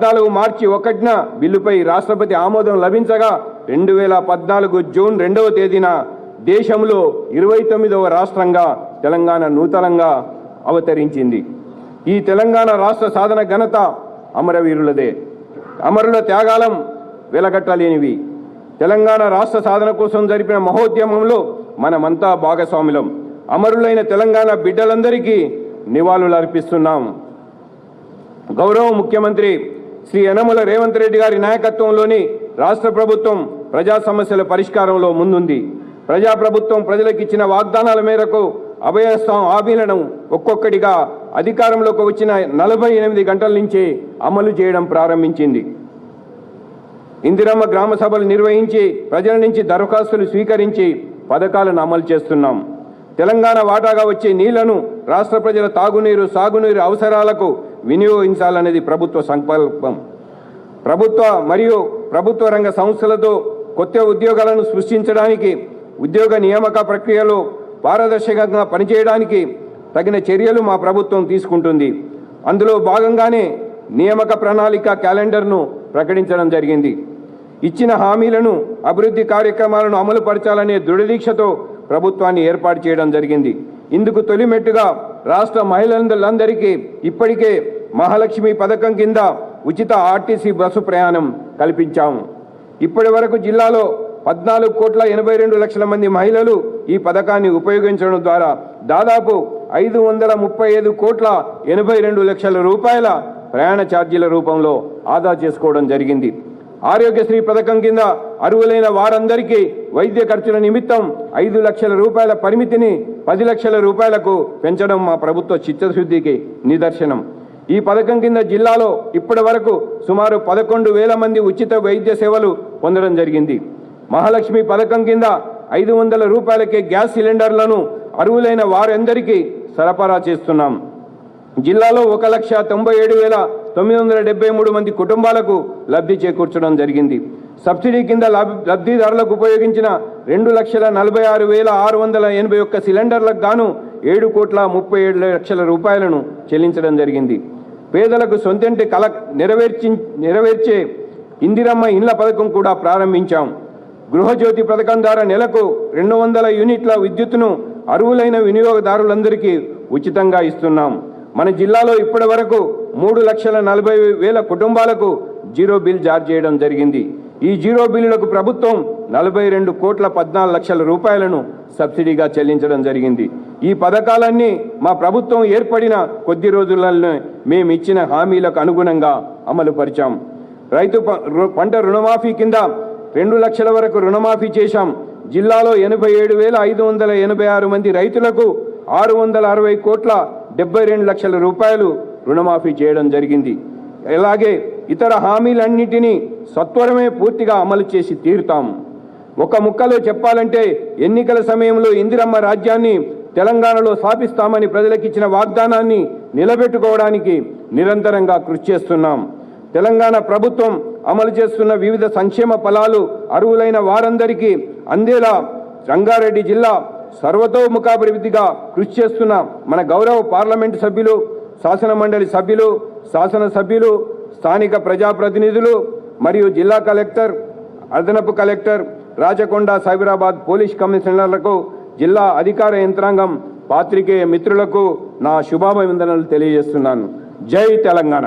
పద్నాలుగు మార్చి ఒకటిన బిల్లుపై రాష్ట్రపతి ఆమోదం లభించగా రెండు వేల పద్నాలుగు జూన్ రెండవ తేదీన దేశంలో ఇరవై తొమ్మిదవ రాష్ట్రంగా తెలంగాణ నూతనంగా అవతరించింది. ఈ తెలంగాణ రాష్ట్ర సాధన ఘనత అమరవీరులదే. అమరుల త్యాగాలం వెలగట్టలేనివి. తెలంగాణ రాష్ట్ర సాధన కోసం జరిపిన మహోద్యమంలో మనమంతా భాగస్వాములం. అమరులైన తెలంగాణ బిడ్డలందరికీ నివాళులు అర్పిస్తున్నాం గౌరవ ముఖ్యమంత్రి శ్రీ యనమల రేవంత్ రెడ్డి గారి నాయకత్వంలోని రాష్ట్ర ప్రభుత్వం ప్రజా సమస్యల పరిష్కారంలో ముందుంది. ప్రజా ప్రభుత్వం ప్రజలకు ఇచ్చిన వాగ్దానాల మేరకు అభయస్థం హామీలను ఒక్కొక్కటిగా అధికారంలోకి వచ్చిన నలభై ఎనిమిది గంటల నుంచే అమలు చేయడం ప్రారంభించింది. ఇందిరమ్మ గ్రామ సభలు నిర్వహించి ప్రజల నుంచి దరఖాస్తులు స్వీకరించి పథకాలను అమలు చేస్తున్నాం. తెలంగాణ వాటాగా వచ్చే నీళ్ళను రాష్ట్ర ప్రజల తాగునీరు సాగునీరు అవసరాలకు వినియోగించాలనేది ప్రభుత్వ సంకల్పం. ప్రభుత్వ మరియు ప్రభుత్వ రంగ సంస్థలతో కొత్త ఉద్యోగాలను సృష్టించడానికి ఉద్యోగ నియామక ప్రక్రియలో పారదర్శకంగా పనిచేయడానికి తగిన చర్యలు మా ప్రభుత్వం తీసుకుంటుంది. అందులో భాగంగానే నియామక ప్రణాళిక క్యాలెండర్ను ప్రకటించడం జరిగింది. ఇచ్చిన హామీలను అభివృద్ధి కార్యక్రమాలను అమలు పరచాలనే దృఢదీక్షతో ప్రభుత్వాన్ని ఏర్పాటు చేయడం జరిగింది. ఇందుకు తొలిమెట్టుగా రాష్ట్ర మహిళలందరికీ ఇప్పటికే మహాలక్ష్మి పథకం కింద ఉచిత ఆర్టీసీ బస్సు ప్రయాణం కల్పించాము ఇప్పటి వరకు జిల్లాలో పద్నాలుగు కోట్ల ఎనభై రెండు లక్షల మంది మహిళలు ఈ పథకాన్ని ఉపయోగించడం ద్వారా దాదాపు ఐదు వందల ముప్పై ఐదు కోట్ల ఎనభై రెండు లక్షల రూపాయల ప్రయాణ ఛార్జీల రూపంలో ఆదా చేసుకోవడం జరిగింది. ఆరోగ్యశ్రీ పథకం కింద అర్హులైన వారందరికీ వైద్య ఖర్చుల నిమిత్తం ఐదు లక్షల రూపాయల పరిమితిని పది లక్షల రూపాయలకు పెంచడం మా ప్రభుత్వ చిత్తశుద్ధికి నిదర్శనం. ఈ పథకం కింద జిల్లాలో ఇప్పటి వరకు సుమారు పదకొండు వేల మంది ఉచిత వైద్య సేవలు పొందడం జరిగింది. మహాలక్ష్మి పథకం కింద ఐదు వందల రూపాయలకే గ్యాస్ సిలిండర్లను అర్హులైన వారందరికీ సరఫరా చేస్తున్నాం. జిల్లాలో ఒక లక్ష తొంభై ఏడు వేల తొమ్మిది వందల డెబ్బై మూడు మంది కుటుంబాలకు లబ్ధి చేకూర్చడం జరిగింది. సబ్సిడీ కింద లబ్- లబ్ధిదారులకు ఉపయోగించిన రెండు లక్షల నలభై ఆరు వేల ఆరు వందల ఎనభై ఒక్క సిలిండర్లకు గాను ఏడు కోట్ల ముప్పై ఏడు లక్షల రూపాయలను చెల్లించడం జరిగింది. పేదలకు సొంతంటి కల నెరవేర్చి నెరవేర్చే ఇందిరమ్మ ఇండ్ల పథకం కూడా ప్రారంభించాం. గృహజ్యోతి పథకం ద్వారా నెలకు రెండు వందల యూనిట్ల విద్యుత్తును అర్హులైన వినియోగదారులందరికీ ఉచితంగా ఇస్తున్నాం. మన జిల్లాలో ఇప్పటి వరకు మూడు లక్షల నలభై వేల కుటుంబాలకు జీరో బిల్ జారీ చేయడం జరిగింది. ఈ జీరో బిల్లులకు ప్రభుత్వం నలభై రెండు కోట్ల పద్నాలుగు లక్షల రూపాయలను సబ్సిడీగా చెల్లించడం జరిగింది. ఈ పథకాలన్నీ మా ప్రభుత్వం ఏర్పడిన కొద్ది రోజులలోనే మేము ఇచ్చిన హామీలకు అనుగుణంగా అమలు పరిచాం. రైతు ప- రు- పంట రుణమాఫీ కింద రెండు లక్షల వరకు రుణమాఫీ చేశాం. జిల్లాలో ఎనభై ఏడు వేల ఐదు వందల ఎనభై ఆరు మంది రైతులకు ఆరు వందల అరవై కోట్ల డెబ్బై రెండు లక్షల రూపాయలు రుణమాఫీ చేయడం జరిగింది. ఇలాగే ఇతర హామీలన్నింటినీ సత్వరమే పూర్తిగా అమలు చేసి తీరుతాం. ఒక ముక్కలో చెప్పాలంటే ఎన్నికల సమయంలో ఇందిరమ్మ రాజ్యాన్ని తెలంగాణలో స్థాపిస్తామని ప్రజలకిచ్చిన వాగ్దానాన్ని నిలబెట్టుకోవడానికి నిరంతరంగా కృషి చేస్తున్నాం. తెలంగాణ ప్రభుత్వం అమలు చేస్తున్న వివిధ సంక్షేమ ఫలాలు అర్హులైన వారందరికీ అందేలా రంగారెడ్డి జిల్లా సర్వతోముఖాభివృద్ధిగా కృషి చేస్తున్న మన గౌరవ పార్లమెంటు సభ్యులు శాసన మండలి సభ్యులు శాసన సభ్యులు స్థానిక ప్రజాప్రతినిధులు మరియు జిల్లా కలెక్టర్ అదనపు కలెక్టర్ రాజకొండ సైబరాబాద్ పోలీస్ కమిషనర్లకు జిల్లా అధికార యంత్రాంగం పాత్రికేయ మిత్రులకు నా శుభాభివందనలు తెలియజేస్తున్నాను. జై తెలంగాణ.